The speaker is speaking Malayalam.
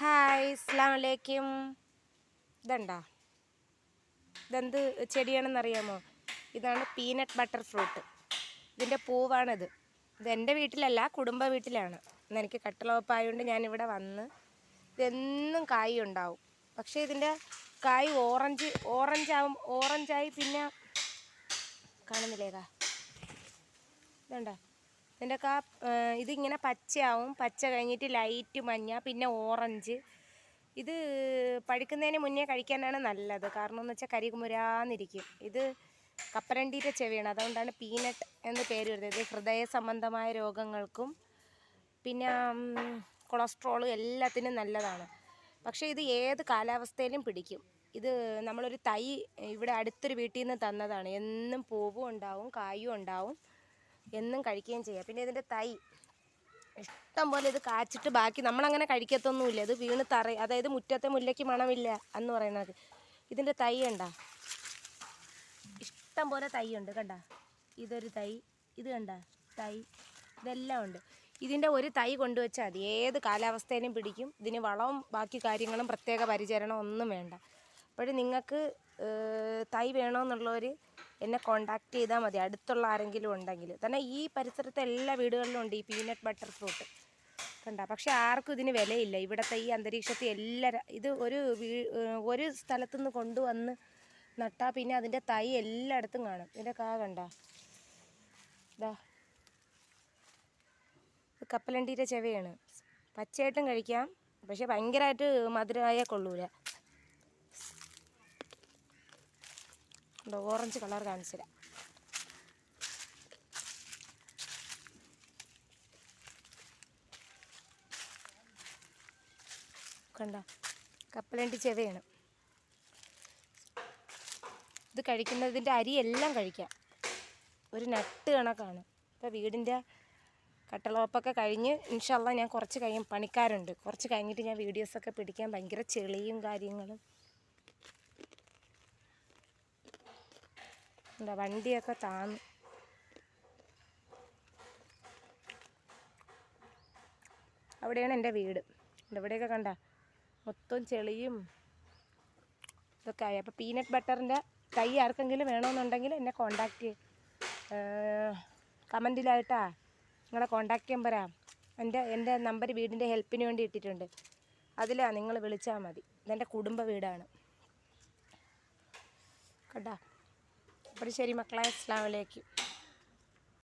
ഹായ് ഇസ്ലാം അലൈക്കും. ഇതുണ്ടോ ഇതെന്ത് ചെടിയാണെന്നറിയാമോ ഇതാണ് പീനട്ട് ബട്ടർ ഫ്രൂട്ട്. ഇതിന്റെ പൂവാണിത്. ഇത് എന്റെ വീട്ടിലല്ല കുടുംബ വീട്ടിലാണ്. ഇന്ന് എനിക്ക് കട്ടിളവപ്പായതുകൊണ്ട് ഞാനിവിടെ വന്ന് ഇതെന്നും കായ് ഉണ്ടാവും. പക്ഷേ ഇതിന്റെ കായ് ഓറഞ്ച് ഓറഞ്ചാവും ഓറഞ്ചായി പിന്നെ കാണുന്നില്ലേതാ ഇതുണ്ടോ ഇതിന്റെ കാ ഇതിങ്ങനെ പച്ചയാവും. പച്ച കഴിഞ്ഞിട്ട് ലൈറ്റ് മഞ്ഞ പിന്നെ ഓറഞ്ച് ഇത് പഴുക്കുന്നതിന് മുന്നേ കഴിക്കാനാണ് നല്ലത്. കാരണം എന്ന് വെച്ചാൽ കരികുമുരാന്നിരിക്കും ഇത് കപ്പരണ്ടീന്റെ ചെവിയാണ്. അതുകൊണ്ടാണ് പീനട്ട് എന്ന് പേര് വരുന്നത്. ഇത് ഹൃദയ സംബന്ധമായ രോഗങ്ങൾക്കും പിന്നെ കൊളസ്ട്രോൾ എല്ലാത്തിനും നല്ലതാണ്. പക്ഷേ ഇത് ഏത് കാലാവസ്ഥയിലും പിടിക്കും. ഇത് നമ്മളൊരു തൈ ഇവിടെ അടുത്തൊരു വീട്ടിൽ നിന്ന് തന്നതാണ്. എന്നും പൂവും ഉണ്ടാവും കായും ഉണ്ടാവും. എന്നും കഴിക്കുകയും ചെയ്യാം. പിന്നെ ഇതിന്റെ തൈ. ഇഷ്ടം പോലെ ഇത് കാച്ചിട്ട് ബാക്കി നമ്മളങ്ങനെ കഴിക്കത്തൊന്നുമില്ല. ഇത് വീണ് തറ അതായത് മുറ്റത്തെ മുല്ലയ്ക്ക് മണമില്ല എന്ന് പറയുന്നത് ഇതിന്റെ തൈ ഉണ്ടാ ഇഷ്ടം പോലെ തൈ ഉണ്ട് കണ്ട? ഇതൊരു തൈ ഇത് കണ്ട? തൈ. ഇതെല്ലാം ഉണ്ട്. ഇതിന്റെ ഒരു തൈ കൊണ്ടുവച്ചാൽ മതി. ഏത് കാലാവസ്ഥയിലും പിടിക്കും. ഇതിന് വളവും ബാക്കി കാര്യങ്ങളും പ്രത്യേക പരിചരണം ഒന്നും വേണ്ട. അപ്പോഴും നിങ്ങൾക്ക് തൈ വേണമെന്നുള്ളവർ എന്നെ കോണ്ടാക്ട് ചെയ്താൽ മതി. അടുത്തുള്ള ആരെങ്കിലും ഉണ്ടെങ്കിൽ. തന്നെ ഈ പരിസരത്തെ എല്ലാ വീടുകളിലും ഉണ്ട് ഈ പീനട്ട് ബട്ടർ ഫ്രൂട്ട് കണ്ട? പക്ഷെ ആർക്കും ഇതിന് വിലയില്ല. ഇവിടുത്തെ ഈ അന്തരീക്ഷത്തിൽ എല്ലാ ഇത് ഒരു ഒരു സ്ഥലത്തു നിന്ന് കൊണ്ടുവന്ന് നട്ടാൽ പിന്നെ അതിന്റെ തൈ എല്ലായിടത്തും കാണും. ഇതിന്റെ കാ കണ്ട? ഇതാ കപ്പലണ്ടീന്റെ ചെവയാണ്. പച്ചയായിട്ടും കഴിക്കാം. പക്ഷെ ഭയങ്കരമായിട്ട് മധുരമായ കൊള്ളൂല. ഉണ്ടോ? ഓറഞ്ച് കളർ കാണിച്ചില്ല കണ്ടോ? കപ്പലണ്ടി ചെവയാണ്. ഇത് കഴിക്കുന്നതിന്റെ അരി എല്ലാം കഴിക്കാം. ഒരു നട്ട് കണക്കാണ്. ഇപ്പോൾ വീടിന്റെ കട്ടളവപ്പൊക്കെ കഴിഞ്ഞ് ഇൻഷല്ല ഞാൻ കുറച്ച് കഴിയും. പണിക്കാരുണ്ട്. കുറച്ച് കഴിഞ്ഞിട്ട് ഞാൻ വീഡിയോസൊക്കെ പിടിക്കാൻ ഭയങ്കര ചെളിയും കാര്യങ്ങളും എന്താ വണ്ടിയൊക്കെ താന്ന്. അവിടെയാണ് എന്റെ വീട്. ഇവിടെയൊക്കെ കണ്ട മൊത്തം ചെളിയും ഇതൊക്കെ ആയി. അപ്പോൾ പീനട്ട് ബട്ടറിന്റെ തൈ ആർക്കെങ്കിലും വേണമെന്നുണ്ടെങ്കിൽ എന്നെ കോണ്ടാക്ട് കമന്റിലായിട്ടാ നിങ്ങളെ കോണ്ടാക്ട് പറയാം എന്റെ എന്റെ നമ്പർ വീടിന്റെ ഹെൽപ്പിന് വേണ്ടി ഇട്ടിട്ടുണ്ട്. അതിലാണ് നിങ്ങൾ വിളിച്ചാൽ മതി. ഇതെന്റെ കുടുംബ വീടാണ്. കേട്ടാ അപ്പോൾ ശരി മക്കളെ അസ്സലാമു വലൈക്കും